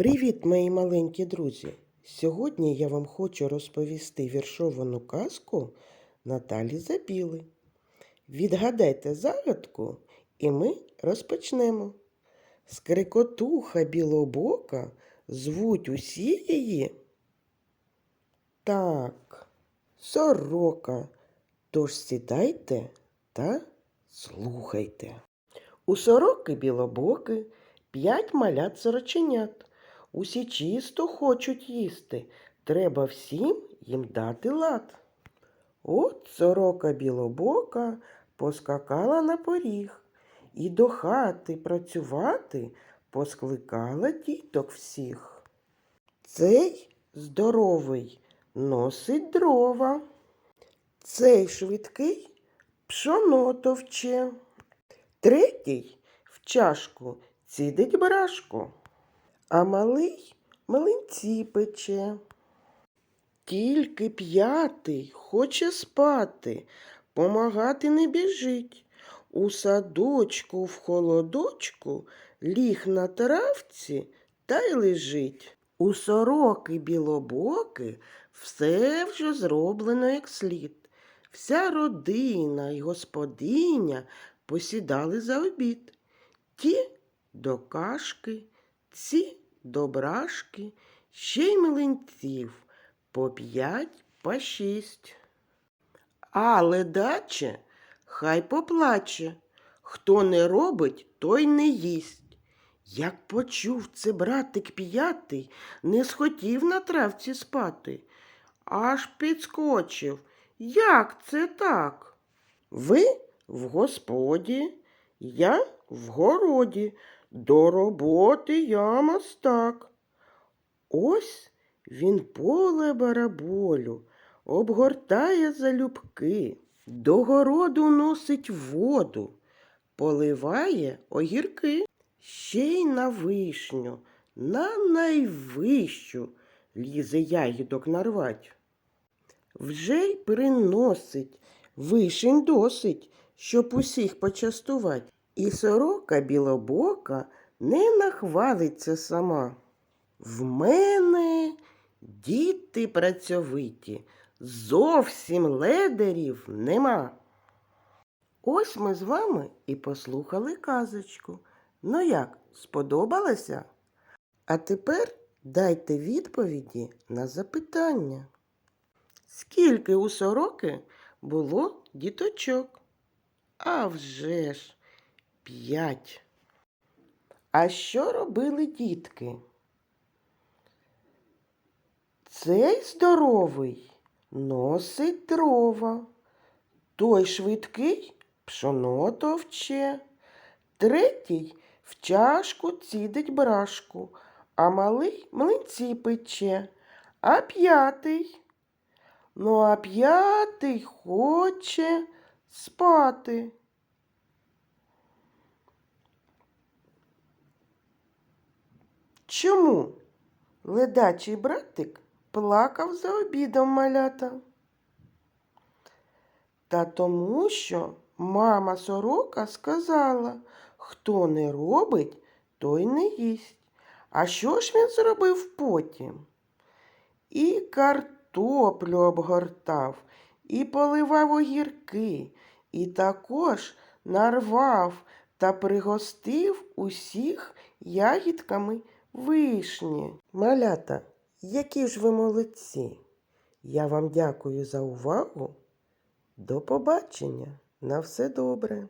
Привіт, мої маленькі друзі! Сьогодні я вам хочу розповісти віршовану казку Наталі Забіли. Відгадайте загадку, і ми розпочнемо. Скрикотуха білобока звуть усі її. Так, сорока. Тож сідайте та слухайте. У сороки білобоки п'ять малят сороченят. Усі чисто хочуть їсти. Треба всім їм дати лад. От сорока білобока поскакала на поріг і до хати працювати поскликала діток всіх. Цей здоровий носить дрова. Цей швидкий пшоно товче. Третій в чашку цідить брашку, а малий млинці пече. Тільки п'ятий хоче спати, помагати не біжить. У садочку в холодочку ліг на травці та й лежить. У сороки білобоки все вже зроблено як слід. Вся родина й господиня посідали за обід. Ті до кашки, ці до брашки, ще й млинців по п'ять, по шість. А ледаче хай поплаче. Хто не робить, той не їсть. Як почув це братик п'ятий, не схотів на травці спати, аж підскочив. Як це так? Ви в господі, я в городі, до роботи я мастак. Ось він поле бараболю, обгортає залюбки, до городу носить воду, поливає огірки, ще й на вишню, на найвищу лізе ягідок нарвать. Вже й приносить вишень досить, щоб усіх почастувати. І сорока білобока не нахвалиться сама. В мене діти працьовиті, зовсім ледерів нема. Ось ми з вами і послухали казочку. Ну як, сподобалося? А тепер дайте відповіді на запитання. Скільки у сороки було діточок? А вже ж п'ять. А що робили дітки? Цей здоровий носить дрова, той швидкий пшоно товче, третій в чашку цідить брашку, а малий млинці пече, а п'ятий. Ну, а п'ятий хоче спати. Чому ледачий братик плакав за обідом малята? Та тому, що мама сорока сказала, хто не робить, той не їсть. А що ж він зробив потім? І картоплю обгортав, і поливав огірки, і також нарвав та пригостив усіх ягідками вишні. Малята, які ж ви молодці! Я вам дякую за увагу. До побачення. На все добре.